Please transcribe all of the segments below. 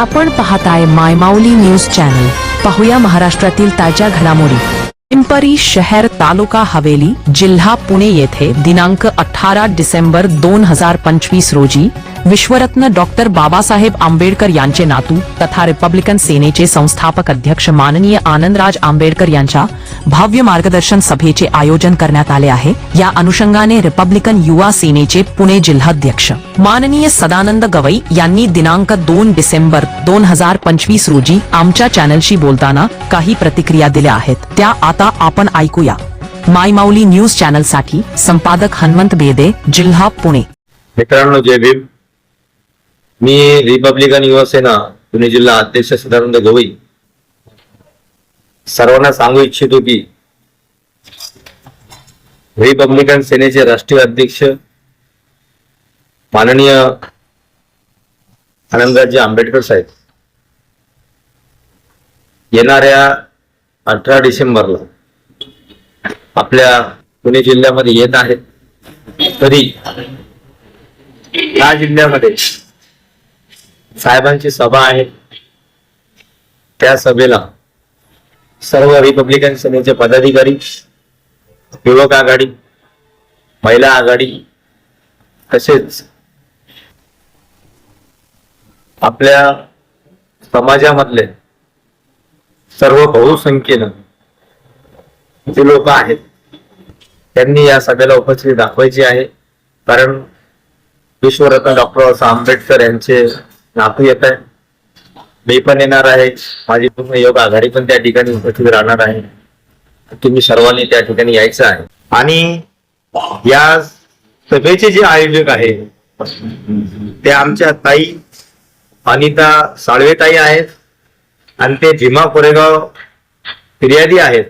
आपण पाहताय मायमाऊली news channel. पाहूया महाराष्ट्रातील ताज्या घडामोडी. पिंपरी शहर तालुका हवेली जिल्हा पुणे येथे दिनांक अठरा डिसेंबर दोन हजार पंचवीस रोजी विश्वरत्न डॉक्टर बाबासाहेब आंबेडकर यांचे नातू तथा रिपब्लिकन सेनेचे संस्थापक अध्यक्ष माननीय आनंदराज आंबेडकर यांच्या भव्य मार्गदर्शन सभेचे आयोजन करण्यात आले आहे. या अनुषंगाने रिपब्लिकन युवा सेनेचे पुणे जिल्हाध्यक्ष माननीय सदानंद गवई यांनी दिनांक दोन डिसेंबर दोन हजार पंचवीस रोजी आमच्या चॅनलशी बोलताना काही प्रतिक्रिया दिल्या आहेत. त्या आता आपण ऐकूया. मायमाऊली न्यूज चॅनलसाठी संपादक हनुमंत बेदे जिल्हा पुणे. मित्रांनो जय भीम. मी रिपब्लिकन युवा सेना पुणे जिल्हा अध्यक्ष सदानंद गवई सर्वांना सांगू इच्छितो की रिपब्लिकन सेनेचे राष्ट्रीय अध्यक्ष माननीय आनंदराजे आंबेडकर साहेब येणाऱ्या अठरा डिसेंबरला आपल्या पुणे जिल्ह्यामध्ये येत आहेत. तरी या जिल्ह्यामध्ये साहेबांची सभा आहे. त्या सभेला सर्व रिपब्लिकन सेनेचे पदाधिकारी युवक आघाडी महिला आघाडी तसेच आपल्या समाजामधले सर्व बहुसंख्येनं जे लोक आहेत त्यांनी या सभेला उपस्थिती दाखवायची आहे. कारण विश्वरत्न डॉक्टर बाबासाहेब आंबेडकर यांचे नातू येत आहे मी पण येणार आहे. माझी पूर्ण योग आघाडी पण त्या ठिकाणी उपस्थित राहणार आहे. तुम्ही सर्वांनी त्या ठिकाणी यायचं आहे. आणि या सभेचे जे आयोजक आहे ते आमच्या ताई अनिता साळवे ताई आहेत आणि ते भीमा कोरेगाव फिर्यादी आहेत.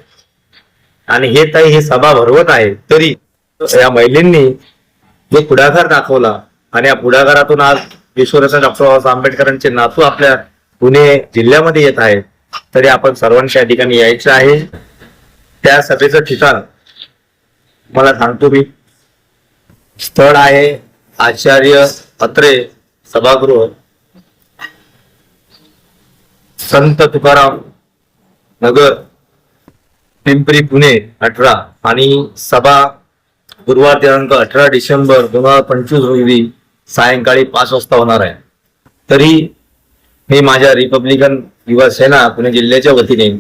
आणि हे ताई ही सभा भरवत आहे तरी या महिलांनी जो पुढाकार दाखवला आणि या पुढाकारातून आज विश्वरत्न डॉक्टर बाबासाहेब आंबेडकरांचे नातू आपल्या पुणे जिल्ह्यामध्ये येत आहेत तरी आपण सर्वांच्या ठिकाणी यायचं आहे. त्या सभेचं ठिकाण मला सांगतो मी. स्थळ आहे आचार्य अत्रे सभागृह. संत तुकाराम नगर पिंपरी पुणे अठरा आणि सभा गुरुवार दिनांक अठरा डिसेंबर दोन हजार पंचवीस रोजी सायंकाळी पाच वाजता होणार आहे. तरी मी माझ्या रिपब्लिकन युवा सेना पुणे जिल्ह्याच्या वतीने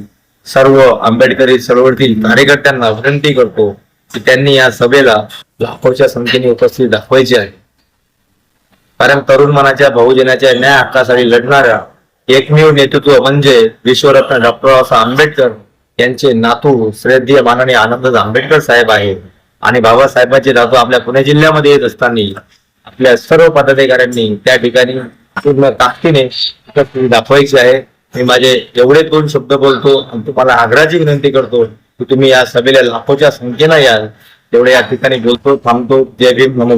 सर्व आंबेडकरी चळवळीतील कार्यकर्त्यांना विनंती करतो की त्यांनी या सभेला लाखोच्या संख्येने उपस्थित दाखवायची आहे. कारण तरुण मनाच्या बहुजनाच्या न्याय हक्कासाठी लढणाऱ्या एकमेव नेतृत्व म्हणजे विश्वरत्न डॉक्टर बाबासाहेब आंबेडकर यांचे नातू श्रद्धेय माननीय आनंद आंबेडकर साहेब आहे आणि बाबासाहेबांचे नातू आपल्या पुणे जिल्ह्यामध्ये येत असताना आपल्या सर्व पदाधिकाऱ्यांनी त्या ठिकाणी पूर्ण ताकदीने उपस्थिती दाखवायची आहे. मी माझे एवढे दोन शब्द बोलतो आणि तुम्हाला आग्रहाची विनंती करतो की तुम्ही या सभेला लाखोच्या संख्येनं याल तेवढे या ठिकाणी बोलतो थांबतो. जय भीम नमो